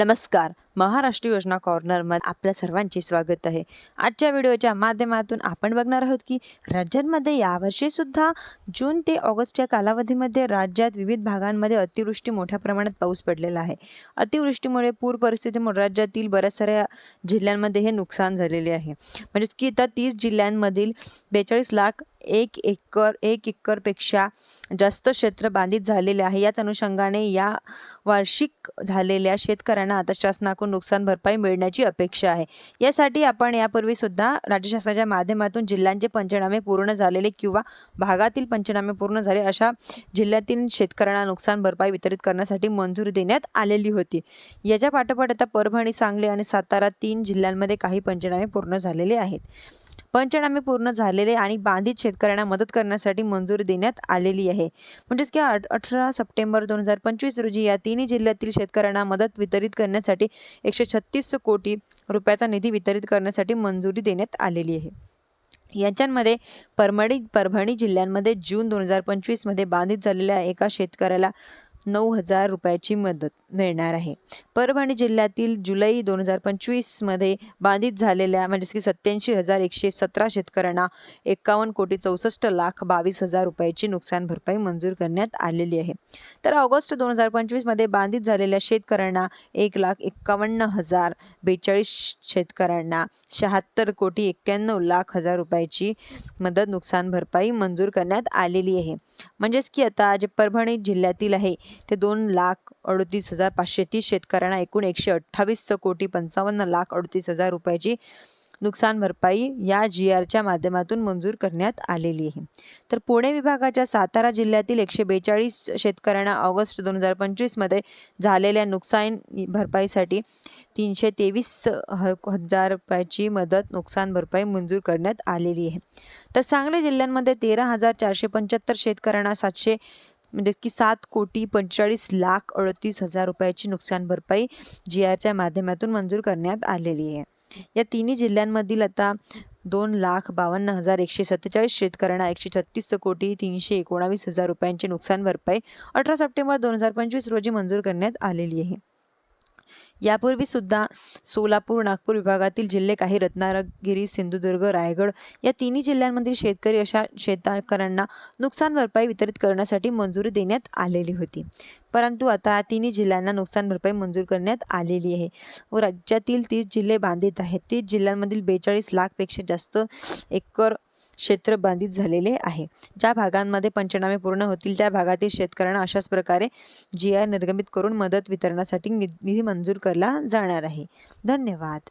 नमस्कार. महाराष्ट्र योजना कॉर्नरमध्ये आपल्या सर्वांचे स्वागत आहे. आजच्या व्हिडिओच्या माध्यमातून आपण बघणार आहोत की राज्यांमध्ये यावर्षी सुद्धा जून ते ऑगस्टच्या कालावधीमध्ये राज्यात विविध भागांमध्ये अतिवृष्टी मोठ्या प्रमाणात पाऊस पडलेला आहे. अतिवृष्टीमुळे पूर परिस्थितीमुळे राज्यातील बऱ्याच साऱ्या जिल्ह्यांमध्ये हे नुकसान झालेले आहे. म्हणजेच की आता तीस जिल्ह्यांमधील बेचाळीस लाख एक एकर एक एकरपेक्षा जास्त क्षेत्र बाधित झालेले आहे. याच अनुषंगाने या वार्षिक झालेल्या शेतकऱ्यांना आता शासनाकडून नुकसान भरपाई मिळण्याची अपेक्षा आहे. यासाठी आपण यापूर्वी सुद्धा राज्य शासनाच्या माध्यमातून जिल्ह्यांचे पंचनामे पूर्ण झालेले किंवा भागातील पंचनामे पूर्ण झाले अशा जिल्ह्यातील शेतकऱ्यांना नुकसान भरपाई वितरित करण्यासाठी मंजुरी देण्यात आलेली होती. याच्या पाठोपाठ आता परभणी सांगली आणि सातारा तीन जिल्ह्यांमध्ये काही पंचनामे पूर्ण झालेले आहेत. पंचनामे पूर्ण झालेले आणि बाधित शेतकऱ्यांना मदत करण्यासाठी मंजुरी देण्यात आलेली आहे. म्हणजेच की अठरा सप्टेंबर दोन हजार पंचवीस रोजी या तिन्ही जिल्ह्यातील शेतकऱ्यांना मदत वितरित करण्यासाठी एकशे छत्तीस कोटी रुपयाचा निधी वितरित करण्यासाठी मंजुरी देण्यात आलेली आहे. यांच्यामध्ये परभणी परभणी जिल्ह्यांमध्ये जून दोन हजार पंचवीसमध्ये बाधित झालेल्या एका शेतकऱ्याला नऊ हजार रुपयाची मदत मिळणार आहे. परभणी जिल्ह्यातील जुलै दोन हजार पंचवीसमध्ये बाधित झालेल्या म्हणजेच की सत्याऐंशी हजार एकशे सतरा शेतकऱ्यांना एकावन्न कोटी चौसष्ट लाख बावीस हजार रुपयाची नुकसान भरपाई मंजूर करण्यात आलेली आहे. तर ऑगस्ट दोन हजार पंचवीसमध्ये बाधित झालेल्या शेतकऱ्यांना एक लाख एक्कावन्न हजार बेचाळीस शेतकऱ्यांना शहात्तर कोटी एक्क्याण्णव लाख हजार रुपयाची मदत नुकसान भरपाई मंजूर करण्यात आलेली आहे. म्हणजेच की आता जे परभणी जिल्ह्यातील आहे ते दोन लाख अडतीस हजार पाचशे तीस शेतकऱ्यांना एकूण एकशे अठ्ठावीस कोटी पंचावन्न लाख अडतीस हजार रुपयाची नुकसान भरपाई या जी आरच्या माध्यमातून मंजूर करण्यात आलेली आहे. तर पुणे विभागाच्या सातारा जिल्ह्यातील एकशे बेचाळीस शेतकऱ्यांना ऑगस्ट दोन हजार पंचवीसमध्ये झालेल्या नुकसान भरपाईसाठी तीनशे तेवीस हजार रुपयाची मदत नुकसान भरपाई मंजूर करण्यात आलेली आहे. तर सांगली जिल्ह्यांमध्ये तेरा हजार चारशे पंच्याहत्तर शेतकऱ्यांना सातशे म्हणजे की सात कोटी पंचेचाळीस लाख अडतीस हजार रुपयाची नुकसान भरपाई जी आरच्या माध्यमातून मंजूर करण्यात आलेली आहे. या तिन्ही जिल्ह्यांमधील आता दोन लाख बावन्न हजार एकशे सत्तेचाळीस शेतकऱ्यांना एकशे छत्तीस कोटी तीनशे एकोणावीस हजार रुपयांची नुकसान भरपाई अठरा सप्टेंबर दोन हजार पंचवीस रोजी मंजूर करण्यात आलेली आहे. यापूर्वी सुद्धा सोलापूर नागपूर विभागातील जिल्हे काही रत्नागिरी सिंधुदुर्ग रायगड या तिन्ही जिल्ह्यांमधील शेतकरी अशा शेतकऱ्यांना नुकसान भरपाई वितरित करण्यासाठी मंजुरी देण्यात आलेली होती. परंतु आता तिन्ही जिल्ह्यांना नुकसान भरपाई मंजूर करण्यात आलेली आहे. व राज्यातील तीस जिल्हे बाधित आहेत. तीस जिल्ह्यांमधील बेचाळीस लाखपेक्षा जास्त एकर क्षेत्र बाधित झालेले आहे. ज्या भागांमध्ये पंचनामे पूर्ण होतील त्या भागातील शेतकऱ्यांना अशाच प्रकारे जी आर निर्गमित करून मदत वितरणासाठी निधी मंजूर केला जाणार आहे. धन्यवाद.